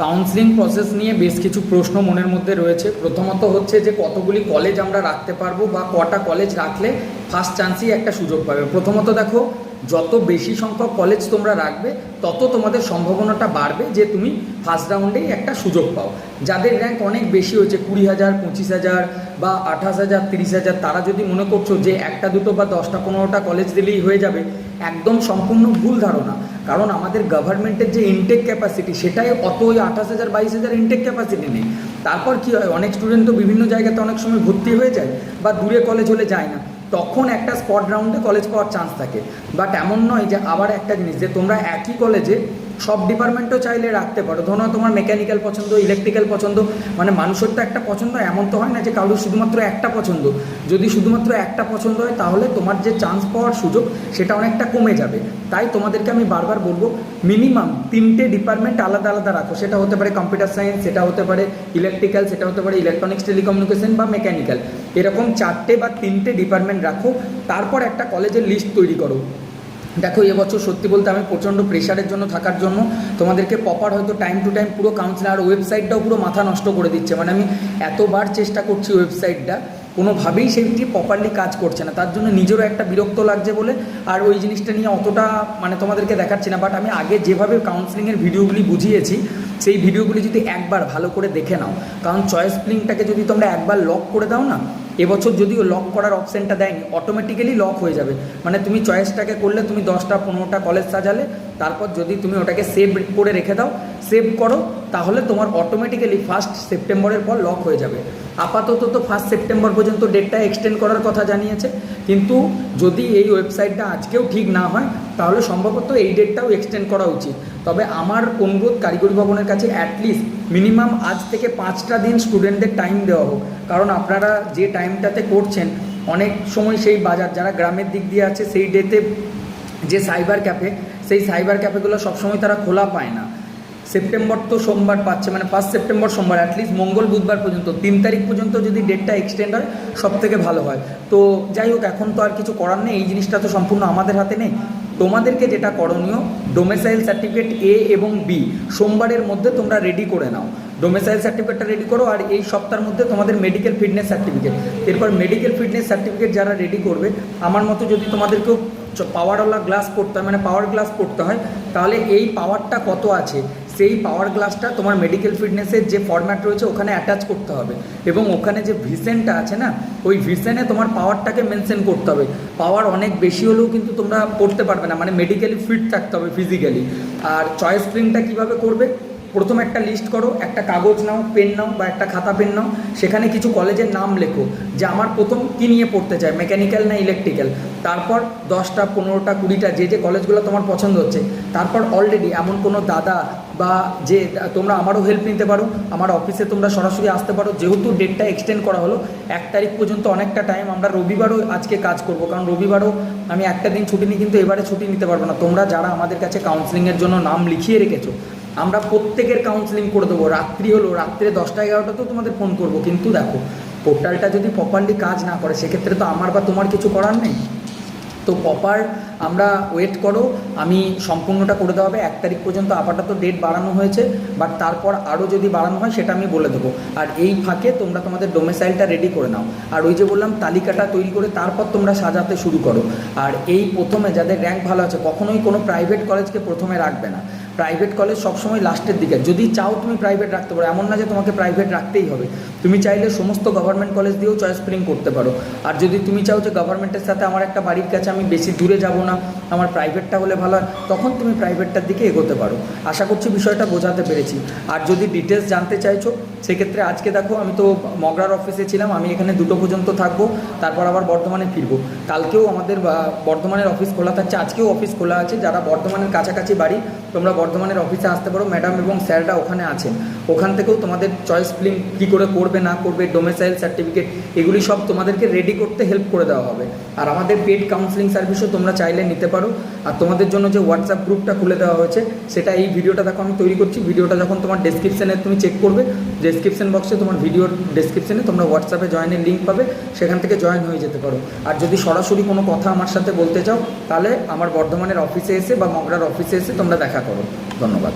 Counselling process নিয়ে বেশ কিছু প্রশ্ন মনের মধ্যে রয়েছে। প্রথমত হচ্ছে যে, কতগুলি কলেজ আমরা রাখতে পারব বা কটা কলেজ রাখলে ফার্স্ট চান্সই একটা সুযোগ পাবে? প্রথমত দেখো, যত বেশি সংখ্যক কলেজ তোমরা রাখবে, তত তোমাদের সম্ভাবনাটা বাড়বে যে, তুমি ফার্স্ট রাউন্ডেই একটা সুযোগ পাও। যাদের র্যাঙ্ক অনেক বেশি হয়েছে, কুড়ি হাজার, পঁচিশ হাজার বা আঠাশ হাজার, তিরিশ হাজার, তারা যদি মনে করছ যে, একটা, দুটো বা দশটা, পনেরোটা কলেজ দিলেই হয়ে যাবে, একদম সম্পূর্ণ ভুল ধারণা। কারণ আমাদের গভর্নমেন্টের যে ইনটেক ক্যাপাসিটি সেটাই অত ওই আঠাশ হাজার, বাইশ হাজার ইনটেক ক্যাপাসিটি নেই। তারপর কি হয়? অনেক স্টুডেন্ট তো বিভিন্ন জায়গাতে অনেক সময় ভর্তি হয়ে যায় বা দূরে কলেজ হলে যায় না। তখন একটা স্পট রাউন্ডে কলেজ পাওয়ার চান্স থাকে। বাট এমন নয় যে আবার একটা জিনিস, যে তোমরা একই কলেজে সব ডিপার্টমেন্টও চাইলে রাখতে পারো। ধরো তোমার মেকানিক্যাল পছন্দ ইলেকট্রিক্যাল পছন্দ মানে মানুষের তো একটা পছন্দ, এমন তো হয় না যে কারোর শুধুমাত্র একটা পছন্দ। যদি শুধুমাত্র একটা পছন্দ হয়, তাহলে তোমার যে চান্স পাওয়ার সুযোগ, সেটা অনেকটা কমে যাবে। তাই তোমাদেরকে আমি বারবার বলব মিনিমাম তিনটে ডিপার্টমেন্ট আলাদা আলাদা রাখো। সেটা হতে পারে কম্পিউটার সায়েন্স সেটা হতে পারে ইলেকট্রিক্যাল সেটা হতে পারে ইলেকট্রনিক্স টেলিকমিউনিকেশন বা মেকানিক্যাল এরকম চারটে বা তিনটে ডিপার্টমেন্ট রাখো, তারপর একটা কলেজের লিস্ট তৈরি করো। দেখো এবছর সত্যি বলতে আমি প্রচণ্ড প্রেশারের জন্য থাকার জন্য তোমাদেরকে প্রপার হয়তো টাইম টু টাইম পুরো কাউন্সিলার আর ওয়েবসাইটটাও পুরো মাথা নষ্ট করে দিচ্ছে। মানে আমি এতবার চেষ্টা করছি ওয়েবসাইটটা কোনোভাবেই সেইটি প্রপারলি কাজ করছে না। তার জন্য নিজেরও একটা বিরক্ত লাগছে বলে আর ওই জিনিসটা নিয়ে অতটা মানে তোমাদেরকে দেখাচ্ছি না। বাট আমি আগে যেভাবে কাউন্সিলিংয়ের ভিডিওগুলি বুঝিয়েছি, সেই ভিডিওগুলি যদি একবার ভালো করে দেখে নাও, কারণ চয়েস প্লিংটাকে যদি তোমরা একবার লক করে দাও না এবছর যদিও লক করার অপশানটা দেয়নি অটোমেটিক্যালি লক হয়ে যাবে। মানে তুমি চয়েসটাকে করলে তুমি দশটা, পনেরোটা কলেজ সাজালে, তারপর যদি তুমি ওটাকে সেভ করে রেখে দাও সেভ করো তাহলে তোমার অটোমেটিক্যালি ফার্স্ট সেপ্টেম্বরের পর লক হয়ে যাবে। আপাতত তো ফার্স্ট সেপ্টেম্বর পর্যন্ত ডেটটা এক্সটেন্ড করার কথা জানিয়েছে। কিন্তু যদি এই ওয়েবসাইটটা আজকেও ঠিক না হয়, তাহলে সম্ভবত এই ডেটটাও এক্সটেন্ড করা উচিত। তবে আমার অনুরোধ কারিগরি ভবনের কাছে অ্যাটলিস্ট মিনিমাম আজ থেকে পাঁচটা দিন স্টুডেন্টদের টাইম দেওয়া হোক। কারণ আপনারা যে টাইমটাতে করছেন, অনেক সময় সেই বাজার, যারা গ্রামের দিক দিয়ে আছে, সেই ডেতে যে সাইবার ক্যাফে সেই সাইবার ক্যাফেগুলো সবসময় তারা খোলা পায় না। সেপ্টেম্বর তো সোমবার পাচ্ছে মানে ফার্স্ট সেপ্টেম্বর সোমবার অ্যাটলিস্ট মঙ্গল বুধবার পর্যন্ত। তিন তারিখ পর্যন্ত যদি ডেটটা এক্সটেন্ড হয় সব থেকে ভালো হয়। তো যাই হোক, এখন তো আর কিছু করার নেই, এই জিনিসটা তো সম্পূর্ণ আমাদের হাতে নেই। তোমাদেরকে যেটা করণীয় ডোমেসাইল সার্টিফিকেট এ এবং বি সোমবারের মধ্যে তোমরা রেডি করে নাও। ডোমেসাইল সার্টিফিকেটটা রেডি করো, আর এই সপ্তাহের মধ্যে তোমাদের মেডিকেল ফিটনেস সার্টিফিকেট এরপর মেডিকেল ফিটনেস সার্টিফিকেট যারা রেডি করবে, আমার মতো যদি তোমাদেরকেও পাওয়ারওয়ালা গ্লাস পড়তে হয় মানে পাওয়ার গ্লাস পড়তে হয়, তাহলে এই পাওয়ারটা কত আছে? সেই পাওয়ার গ্লাসটা তোমার মেডিকেল ফিটনেসের যে ফর্ম্যাট রয়েছে, ওখানে অ্যাটাচ করতে হবে। এবং ওখানে যে ভিসেনটা আছে না, ওই ভিসেনে তোমার পাওয়ারটাকে মেনশন করতে হবে। পাওয়ার অনেক বেশি হলেও কিন্তু তোমরা পড়তে পারবে না মানে মেডিকেলি ফিট থাকতে হবে ফিজিক্যালি আর চয়েস স্প্রিংটা কীভাবে করবে? প্রথম একটা লিস্ট করো, একটা কাগজ নাও পেন নাও বা একটা খাতা পেন নাও, সেখানে কিছু কলেজের নাম লেখো, যে আমার প্রথম কী নিয়ে পড়তে চায় মেকানিক্যাল না ইলেকট্রিক্যাল তারপর দশটা, পনেরোটা, কুড়িটা, যে যে কলেজগুলো তোমার পছন্দ হচ্ছে, তারপর অলরেডি এমন কোনো দাদা বা যে তোমরা আমারও হেল্প নিতে পারো, আমার অফিসে তোমরা সরাসরি আসতে পারো, যেহেতু ডেটটা এক্সটেন্ড করা হলো, এক তারিখ পর্যন্ত অনেকটা টাইম আমরা রবিবারও আজকে কাজ করব, কারণ রবিবারও আমি একটা দিন ছুটি নিই, কিন্তু এবারে ছুটি নিতে পারব না। তোমরা যারা আমাদের কাছে কাউন্সিলিংয়ের জন্য নাম লিখিয়ে রেখেছো আমরা প্রত্যেকের কাউন্সিলিং করে দেবো। রাত্রি হলো, রাত্রে দশটা এগারোটাতেও তোমাদের ফোন করব। কিন্তু দেখো পোর্টালটা যদি প্রপারলি কাজ না করে, সেক্ষেত্রে তো আমার বা তোমার কিছু করার নেই। তো প্রপার আমরা ওয়েট করো, আমি সম্পূর্ণটা করে দেওয়া হবে। এক তারিখ পর্যন্ত আপাতত ডেট বাড়ানো হয়েছে বাট তারপর আরও যদি বাড়ানো হয়, সেটা আমি বলে দেবো। আর এই ফাঁকে তোমরা তোমাদের ডোমেসাইলটা রেডি করে নাও। আর ওই যে বললাম, তালিকাটা তৈরি করে তারপর তোমরা সাজাতে শুরু করো। আর এই প্রথমে যাদের র্যাঙ্ক ভালো আছে, কখনোই কোনো প্রাইভেট কলেজকে প্রথমে রাখবে না। প্রাইভেট কলেজ সবসময় লাস্টের দিকে। যদি চাও তুমি প্রাইভেট রাখতে পারো, এমন না যে তোমাকে প্রাইভেট রাখতেই হবে। তুমি চাইলে সমস্ত গভর্নমেন্ট কলেজ দিয়েও চয়েস ফিলিং করতে পারো। আর যদি তুমি চাও যে গভর্নমেন্টের সাথে আমার একটা বাড়ির কাছে আমি বেশি দূরে যাব না, আমার প্রাইভেটটা হলে ভালো তখন তুমি প্রাইভেটটার দিকে এগোতে পারো। আশা করছি বিষয়টা বোঝাতে পেরেছি। আর যদি ডিটেলস জানতে চাইছো, সেক্ষেত্রে আজকে দেখো, আমি তো মগরার অফিসে ছিলাম, আমি এখানে দুটো পর্যন্ত থাকব, তারপর আবার বর্ধমানে ফিরবো। কালকেও আমাদের বর্ধমানের অফিস খোলা থাকছে, আজকেও অফিস খোলা আছে, যারা বর্ধমানের কাছাকাছি বাড়ি, তোমরা বর্ধমানের অফিসে আসতে পারো ম্যাডাম এবং স্যাররা ওখানে আছেন। ওখান থেকেও তোমাদের চয়েস ফিলিং কী করে করবে, না করবে ডোমেসাইল সার্টিফিকেট এগুলি সব তোমাদেরকে রেডি করতে হেল্প করে দেওয়া হবে। আর আমাদের পেড কাউন্সিলিং সার্ভিসও তোমরা চাইলে নিতে পারো। আর তোমাদের জন্য যে হোয়াটসঅ্যাপ গ্রুপটা খুলে দেওয়া হয়েছে, সেটা এই ভিডিওটা দেখো, আমি তৈরি করছি। ভিডিওটা যখন তোমার ডেসক্রিপশানে তুমি চেক করবে ডেসক্রিপশন বক্সে তোমার ভিডিওর ডেসক্রিপশনে তোমরা হোয়াটসঅ্যাপে জয়েনের লিঙ্ক পাবে, সেখান থেকে জয়েন হয়ে যেতে পারো। আর যদি সরাসরি কোনো কথা আমার সাথে বলতে চাও, তাহলে আমার বর্ধমানের অফিসে এসে বা মগরার অফিসে এসে তোমরা দেখা করো। ধন্যবাদ।